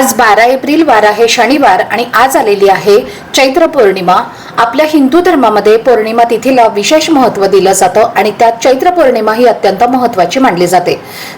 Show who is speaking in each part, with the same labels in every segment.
Speaker 1: आज बारा एप्रिल वार आहे शनिवार आणि आज आलेली आहे चैत्र पौर्णिमा. आपल्या हिंदू धर्मामध्ये पौर्णिमा तिथीला विशेष महत्त्व दिलं जातं आणि त्यात चैत्र पौर्णिमा ही अत्यंत महत्वाची मानली जाते.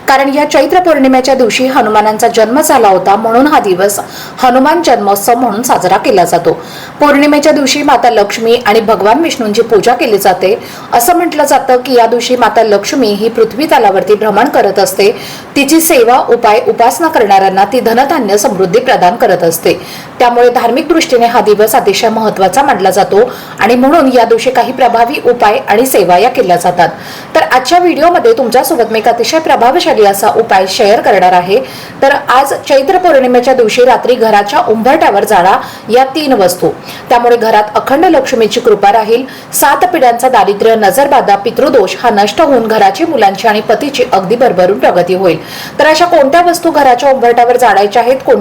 Speaker 1: कारण या चैत्र पौर्णिमेच्या दिवशी हनुमानांचा जन्म झाला होता म्हणून हा दिवस हनुमान जन्मोत्सव म्हणून साजरा केला जातो. पौर्णिमेच्या दिवशी माता लक्ष्मी आणि भगवान विष्णूंची पूजा केली जाते. असं म्हटलं जातं की या दिवशी माता लक्ष्मी ही पृथ्वी तलावरती भ्रमण करत असते. तिची सेवा उपाय उपासना करणाऱ्यांना ती धनधान्य समृद्धी प्रदान करत असते. त्यामुळे धार्मिक दृष्टीने हा दिवस अतिशय महत्त्वाचा मानला जातो आणि म्हणून या दिवशी काही प्रभावी उपाय आणि सेवा या केल्या जातात. तर आजच्या व्हिडिओमध्ये तुमच्यासोबत मी एक अतिशय प्रभावशाली असा उपाय शेअर करणार आहे. तर आज चैत्र पौर्णिमेच्या दिवशी रात्री घराच्या उंबरट्यावर जाळा या तीन वस्तू. त्यामुळे घरात अखंड लक्ष्मीची कृपा राहील. सात पिढ्यांचा दारिद्र्य नजरबाधा पितृदोष हा नष्ट होऊन घराची मुलांची आणि पतीची अगदी भरभरून प्रगती होईल. तर अशा कोणत्या वस्तू घराच्या उंबरट्यावर जाळायच्या आहेत? कोण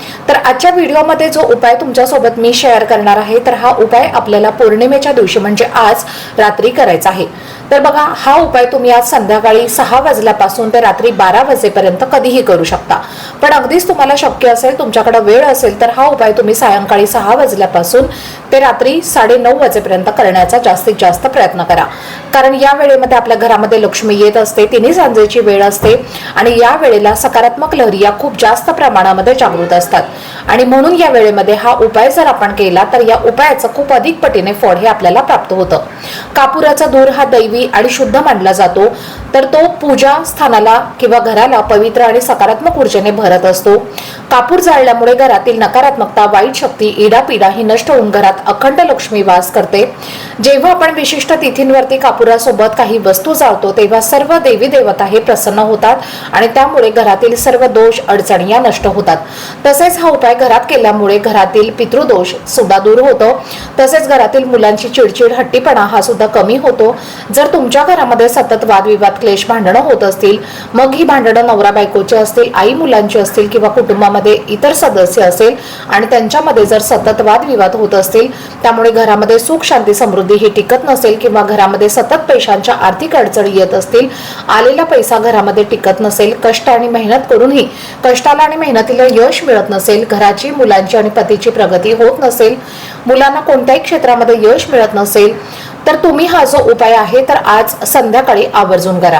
Speaker 1: तर आजच्या व्हिडिओमध्ये जो उपाय तुमच्यासोबत मी शेअर करणार आहे तर हा उपाय आपल्याला पौर्णिमेच्या दिवशी म्हणजे आज रात्री करायचा आहे. तर बघा हा उपाय तुम्ही आज संध्याकाळी सहा वाजल्यापासून ते रात्री बारा वाजेपर्यंत कधीही करू शकता. पण अगदीच तुम्हाला शक्य असेल तुमच्याकडे वेळ असेल तर हा उपाय तुम्ही सायंकाळी सहा वाजल्यापासून ते रात्री साडे नऊ वाजेपर्यंत करण्याचा जास्तीत जास्त प्रयत्न करा. कारण या वेळेमध्ये आपल्या घरामध्ये लक्ष्मी येत असते तिन्ही सांजेची वेळ असते आणि या वेळेला सकारात्मक लहरी या खूप जास्त प्रमाणामध्ये जागृत असतात. आणि म्हणून या वेळेमध्ये हा उपाय जर आपण केला तर या उपायाचं खूप अधिक पटीने फळ हे आपल्याला प्राप्त होतं. कापुराचा धूर हा दैवी आणि शुद्ध मानला जातो तर तो पूजा स्थानाला किंवा घराला पवित्र आणि सकारात्मक ऊर्जेने भरत असतो. कापूर जाळल्यामुळे घरातील नकारात्मकता वाईट शक्ती इडापिडा ही नष्ट होऊन घरात अखंड लक्ष्मी वास करते. जेव्हा आपण विशिष्ट तिथींवरती कापुरासोबत काही वस्तू जाळतो तेव्हा सर्व देवी देवता हे प्रसन्न होतात आणि त्यामुळे घरातील सर्व दोष अडचणी या नष्ट होतात. तसेच हा उपाय घरात केल्यामुळे घरातील पितृदोष सुद्धा दूर होतो. तसेच घरातील मुलांची चिडचिड हट्टीपणा हा सुद्धा कमी होतो. जर तुमच्या घरामध्ये सतत वादविवाद क्लेश भांडणं होत असतील मग ही भांडणं नवरा बायकोची असतील आई मुलांची असतील किंवा कुटुंबामध्ये इतर सदस्य असेल आणि त्यांच्यामध्ये जर सतत वादविवाद होत असतील त्यामुळे घरामध्ये सुख शांती समृद्धी ही टिकत नसेल किंवा घरामध्ये सतत पैशांच्या आर्थिक अडचणी येत असतील आलेला पैसा घरामध्ये टिकत नसेल कष्ट आणि मेहनत करूनही कष्टाला आणि मेहनतीला यश मिळत नसेल घराची मुलांची आणि पतीची प्रगती होत नसेल मुलांना कोणत्याही क्षेत्रामध्ये यश मिळत नसेल तर तुम्ही हा जो उपाय आहे तर आज संध्याकाळी आवर्जून करा.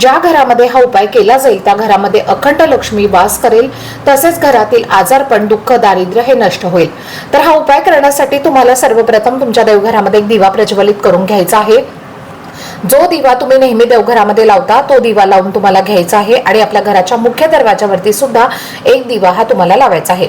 Speaker 1: ज्या घरामध्ये हा उपाय केला जाईल त्या घरामध्ये अखंड लक्ष्मी वास करेल तसेच घरातील आजारपण दुःख दारिद्र्य हे नष्ट होईल. तर हा उपाय करण्यासाठी तुम्हाला सर्वप्रथम तुमच्या देवघरामध्ये एक दिवा प्रज्वलित करून घ्यायचा आहे. जो दिवा तुम्ही नेहमी देवघरामध्ये लावता तो दिवा लावून तुम्हाला घ्यायचा आहे आणि आपल्या घराच्या मुख्य दरवाजावरती सुद्धा एक दिवा हा तुम्हाला लावायचा आहे.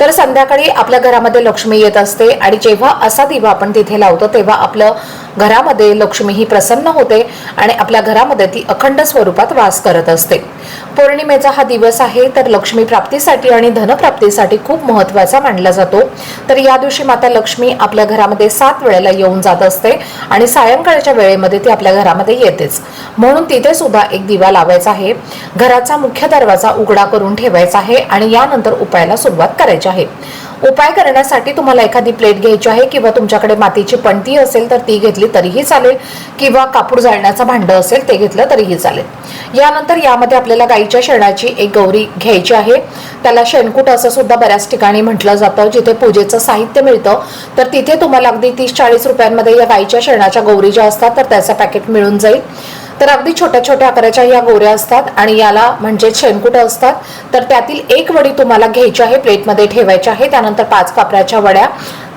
Speaker 1: तर संध्याकाळी आपल्या घरामध्ये लक्ष्मी येत असते आणि जेव्हा असा दिवा आपण तिथे लावतो तेव्हा आपलं घरामध्ये लक्ष्मी ही प्रसन्न होते आणि आपल्या घरामध्ये ती अखंड स्वरूपात वास करत असते. पौर्णिमेचा हा दिवस आहे तर लक्ष्मी प्राप्तीसाठी आणि धनप्राप्तीसाठी खूप महत्त्वाचा मानला जातो. तर या दिवशी माता लक्ष्मी आपल्या घरामध्ये सात वेळेला येऊन जात असते आणि सायंकाळच्या वेळेमध्ये ती आपल्या घरामध्ये येतेच. म्हणून तिथे सुद्धा एक दिवा लावायचा आहे. घराचा मुख्य दरवाजा उघडा करून ठेवायचा आहे आणि यानंतर उपायाला सुरुवात करायची आहे. उपाय करण्यासाठी तुम्हाला एखादी प्लेट घ्यायची आहे किंवा तुमच्याकडे मातीची पणती असेल तर ती घेतली तरीही चालेल किंवा कापूर जाळण्याचं भांडं असेल ते घेतलं तरीही चालेल. यानंतर यामध्ये आपल्याला गाईच्या शेणाची एक गौरी घ्यायची आहे. त्याला शेणकूट असं सुद्धा बऱ्याच ठिकाणी म्हटलं जातं जिथे पूजेचं साहित्य मिळतं. तर तिथे तुम्हाला अगदी तीस चाळीस रुपयांमध्ये या गाईच्या शेणाच्या गौरी ज्या असतात तर त्याचं पॅकेट मिळून जाईल. तर अगदी छोट्या छोट्या आकाराच्या या गोऱ्या असतात आणि याला म्हणजे शेणकुट असतात. तर त्यातील एक वडी तुम्हाला घ्यायची आहे प्लेटमध्ये ठेवायची आहे. त्यानंतर पाच कापराच्या वड्या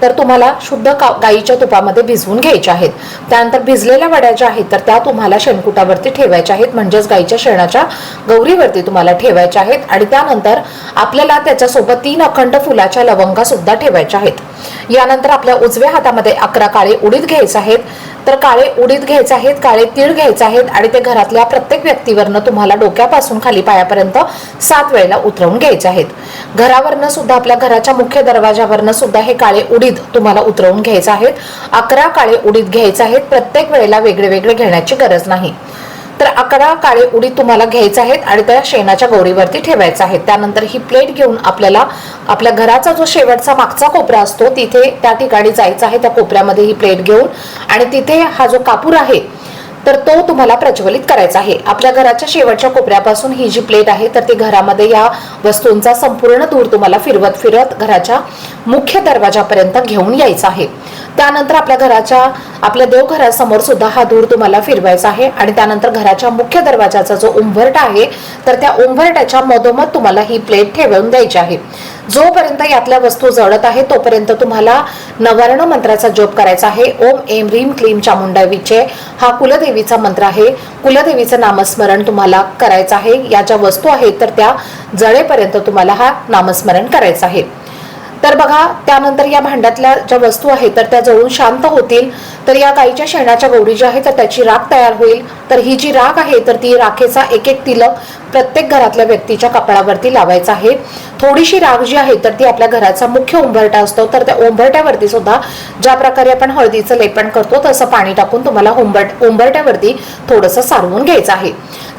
Speaker 1: तर तुम्हाला शुद्ध का गाईच्या तुपामध्ये भिजवून घ्यायच्या आहेत. त्यानंतर भिजलेल्या वड्या ज्या आहेत तर त्या तुम्हाला शेणकुटावरती ठेवायच्या आहेत. म्हणजेच गाईच्या शेणाच्या गौरीवरती तुम्हाला ठेवायच्या आहेत. आणि त्यानंतर आपल्याला त्याच्यासोबत तीन अखंड फुलाच्या लवंगा सुद्धा ठेवायच्या आहेत. यानंतर आपल्या उजव्या हातामध्ये अकरा काळे उडीद घ्यायचे आहेत. तर काळे उडीद घ्यायचे आहेत काळे तीळ घ्यायचे आहेत आणि ते घरातल्या प्रत्येक व्यक्तीवरनं तुम्हाला डोक्यापासून खाली पायापर्यंत सात वेळेला उतरवून घ्यायचे आहेत. घरावरनं सुद्धा आपल्या घराच्या मुख्य दरवाजावरनं सुद्धा हे काळे उडीद तुम्हाला उतरवून घ्यायचे आहेत. अकरा काळे उडीद घ्यायचे आहेत प्रत्येक वेळेला वेगळे वेगळे घेण्याची गरज नाही. तर अकरा काळे उडी तुम्हाला घ्यायचे आहेत आणि त्या शेणाच्या गौरीवरती ठेवायचं आहे त्यानंतर ही प्लेट घेऊन आपल्याला आपल्या घराचा जो शेवटचा मागचा कोपरा असतो तिथे त्या ठिकाणी जायचं आहे त्या कोपऱ्यामध्ये ही प्लेट घेऊन आणि तिथे हा जो कापूर आहे तर तो तुम्हाला प्रज्वलित करायचा आहे. आपल्या घराच्या शेवटच्या कोपऱ्यापासून ही जी प्लेट आहे तर ती घरामध्ये या वस्तूंचा संपूर्ण धूर तुम्हाला फिरवत फिरत घराच्या मुख्य दरवाजापर्यंत घेऊन यायचा आहे. त्यानंतर आपल्या घराच्या आपल्या देवघरासमोर सुद्धा हा धूर तुम्हाला फिरवायचा आहे. आणि त्यानंतर घराच्या मुख्य दरवाजाचा जो उंबरटा आहे तर त्या उंबरट्याच्या मधोमध तुम्हाला ही प्लेट ठेवून द्यायची आहे. जोपर्यंत यातल्या वस्तू जळत आहे तोपर्यंत तुम्हाला नवर्ण मंत्राचा जप करायचा आहे. ओम एम रीम क्लीम चामुंडा विचे हा कुलदेवीचा मंत्र आहे. कुलदेवीचं नामस्मरण तुम्हाला करायचं आहे. या ज्या वस्तू आहेत तर त्या जळेपर्यंत तुम्हाला हा नामस्मरण करायचं आहे. तर बघा त्यानंतर या भांड्यातल्या ज्या वस्तू आहेत तर त्या जळून शांत होतील. तर या गाईच्या शेणाच्या गौरी ज्या आहेत तर त्याची राख तयार होईल. तर ही जी राख आहे तर ती राखेचा एक एक तिलक प्रत्येक घरातल्या व्यक्तीच्या कपाळावरती लावायचा आहे. थोडीशी राख जी आहे तर ती आपल्या घराचा मुख्य उंबरटा असतो. तर त्या उंबरट्यावरती सुद्धा ज्या प्रकारे आपण हळदीचं लेपन करतो तसं पाणी टाकून तुम्हाला उंबरट उंबरट्यावरती थोडंसं सारवून घ्यायचं आहे.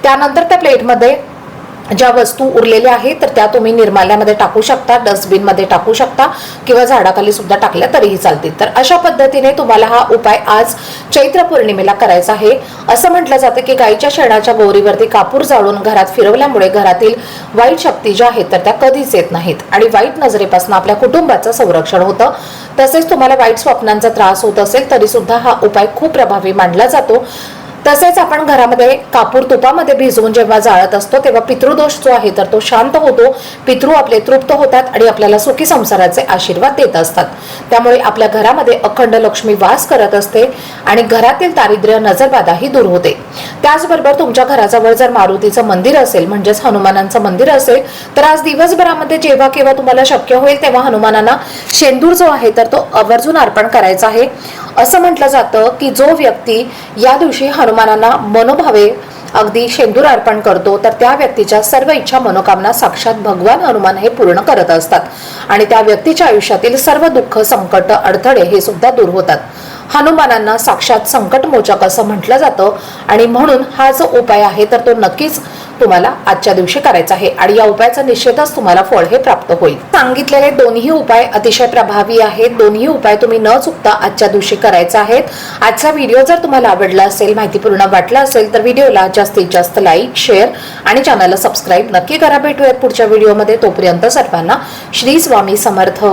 Speaker 1: त्यानंतर त्या प्लेटमध्ये ज्या वस्तू उरलेल्या आहेत तर त्या तुम्ही निर्माल्यामध्ये टाकू शकता डस्टबिनमध्ये टाकू शकता किंवा झाडाखाली सुद्धा टाकल्या तरीही चालतील. तर अशा पद्धतीने तुम्हाला हा उपाय आज चैत्र पौर्णिमेला करायचा आहे. असं म्हटलं जातं की गाईच्या शेणाच्या गौरीवरती कापूर जाळून घरात फिरवल्यामुळे घरातील वाईट शक्ती ज्या आहेत तर त्या कधीच येत नाहीत. आणि वाईट नजरेपासून आपल्या कुटुंबाचं संरक्षण होतं. तसेच तुम्हाला वाईट स्वप्नांचा त्रास होत असेल तरी सुद्धा हा उपाय खूप प्रभावी मानला जातो. तसेच आपण घरामध्ये कापूर तुपामध्ये भिजवून जेव्हा जाळत असतो तेव्हा पितृदोष जो आहे तर तो शांत होतो. पितृ आपले तृप्त होतात आणि आपल्याला सुखी संसाराचे आशीर्वाद देत असतात. त्यामुळे आपल्या घरामध्ये अखंड लक्ष्मी वास करत असते आणि घरातील दारिद्र्य नजरबाधाही दूर होते. त्याचबरोबर तुमच्या घराजवळ जर मारुतीचं मंदिर असेल म्हणजेच हनुमानांचं मंदिर असेल तर आज दिवसभरामध्ये जेव्हा केव्हा तुम्हाला शक्य होईल तेव्हा हनुमानांना शेंदूर जो आहे तर तो आवर्जून अर्पण करायचा आहे. असं म्हटलं जातं की जो व्यक्ती या दिवशी हनुमानांना मनोभावे अगदी शेंदूर अर्पण करतो तर त्या व्यक्तीच्या सर्व इच्छा मनोकामना साक्षात भगवान हनुमान हे पूर्ण करत असतात. आणि त्या व्यक्तीच्या आयुष्यातील सर्व दुःख संकट अडथळे हे सुद्धा दूर होतात. हनुमानांना साक्षात संकट मोचक असं म्हटलं जातं. आणि म्हणून हा जो उपाय आहे तर तो नक्कीच तुम्हाला आजच्या दिवशी करायचा आहे. आणि या उपायाचा निश्चितच तुम्हाला फळ हे प्राप्त होईल. सांगितलेले दोन्ही उपाय अतिशय प्रभावी आहेत. दोन्ही उपाय तुम्ही न चुकता आजच्या दिवशी करायचा आहेत. आजचा व्हिडिओ जर तुम्हाला आवडला असेल माहितीपूर्ण वाटला असेल तर व्हिडिओला जास्तीत जास्त लाईक शेअर आणि चॅनलला सबस्क्राईब नक्की करा. भेटूयात पुढच्या व्हिडिओमध्ये. तोपर्यंत सर्वांना श्री स्वामी समर्थ.